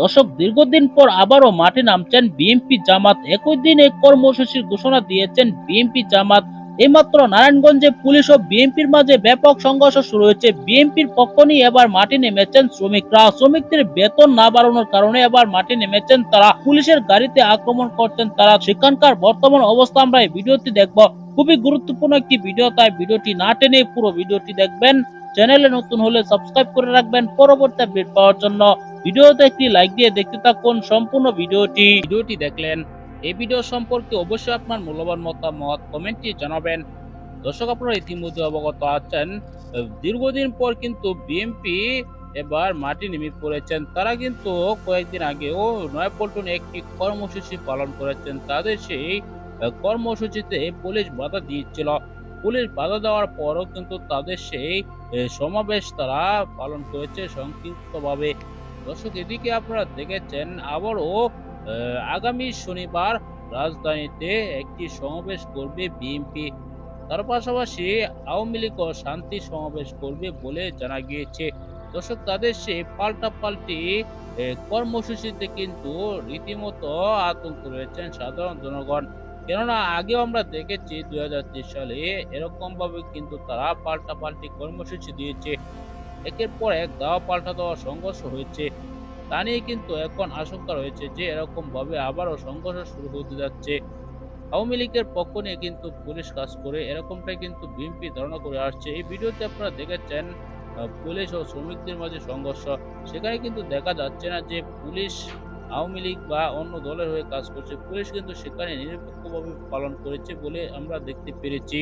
দর্শক দীর্ঘদিন পর আবারও মাঠে নামছেন বিএনপি জামাত। একই দিন এক কর্মসূচির ঘোষণা দিয়েছেন বিএনপি জামাত। এইমাত্র নারায়ণগঞ্জে পুলিশ ও বিএনপির মাঝে ব্যাপক সংঘর্ষ শুরু হয়েছে। বিএনপির পক্ষ নিয়ে এবার মাঠে নেমেছেন শ্রমিকরা। শ্রমিকদের বেতন না বাড়ানোর কারণে এবার মাঠে নেমেছেন তারা। পুলিশের গাড়িতে আক্রমণ করছেন তারা। সেখানকার বর্তমান অবস্থা আমরা এই ভিডিওটি দেখব। খুবই গুরুত্বপূর্ণ একটি ভিডিও, তাই ভিডিওটি না টেনে পুরো ভিডিওটি দেখবেন। চ্যানেলে নতুন হলে সাবস্ক্রাইব করে রাখবেন। পরবর্তী আপডেট পাওয়ার জন্য ভিডিওতে একটি লাইক দিয়ে দেখতে থাকুন সম্পূর্ণ ভিডিওটি। ভিডিওটি দেখলেন। এই ভিডিও সম্পর্কে অবশ্যই আপনার মূল্যবান মতামত কমেন্টে জানাবেন। দর্শক, আপনারা ইতিমধ্যে অবগত আছেন, দীর্ঘদিন পর কিন্তু বিএনপি এবার মাটি নেমে পড়েছেন। তারা কিন্তু কয়েকদিন আগেও নয়াপল্টনে একটি কর্মসূচি পালন করেছেন। তাদের সেই কর্মসূচিতে পুলিশ বাধা দিয়েছিল। পুলিশ বাধা দেওয়ার পরও কিন্তু তাদের সেই সমাবেশ তারা পালন করেছে সংক্ষিপ্তভাবে। দর্শক, এদিকে আপনারা দেখেছেন, আবারও আগামী শনিবার রাজধানীতে একটি সমাবেশ করবে বিএনপি। তার পাশাপাশি আওয়ামী লীগও শান্তি সমাবেশ করবে বলে জানা গিয়েছে। দর্শক, তাদের সে পাল্টা পাল্টি কর্মসূচিতে কিন্তু রীতিমতো আতঙ্ক রয়েছেন সাধারণ জনগণ। কেননা, আগেও আমরা দেখেছি দুই সালে এরকম ভাবে কিন্তু তারা পাল্টা পাল্টি কর্মসূচি দিয়েছে। একের পর এক দাওয়া পাল্টা দেওয়া সংঘর্ষ হয়েছে। তা নিয়ে কিন্তু এখন আশঙ্কা রয়েছে যে এরকম ভাবে আবারও সংঘর্ষ শুরু হতে যাচ্ছে। আওয়ামী লীগের পক্ষ নিয়ে কিন্তু পুলিশ কাজ করে এরকমটাই কিন্তু বিএনপি ধারণা করে আসছে। এই ভিডিওতে আপনারা দেখেছেন পুলিশ ও শ্রমিকদের মাঝে সংঘর্ষ। সেখানে কিন্তু দেখা যাচ্ছে না যে পুলিশ আওয়ামী লীগ বা অন্য দলের হয়ে কাজ করছে। পুলিশ কিন্তু সেখানে নিরপেক্ষভাবে পালন করেছে বলে আমরা দেখতে পেরেছি।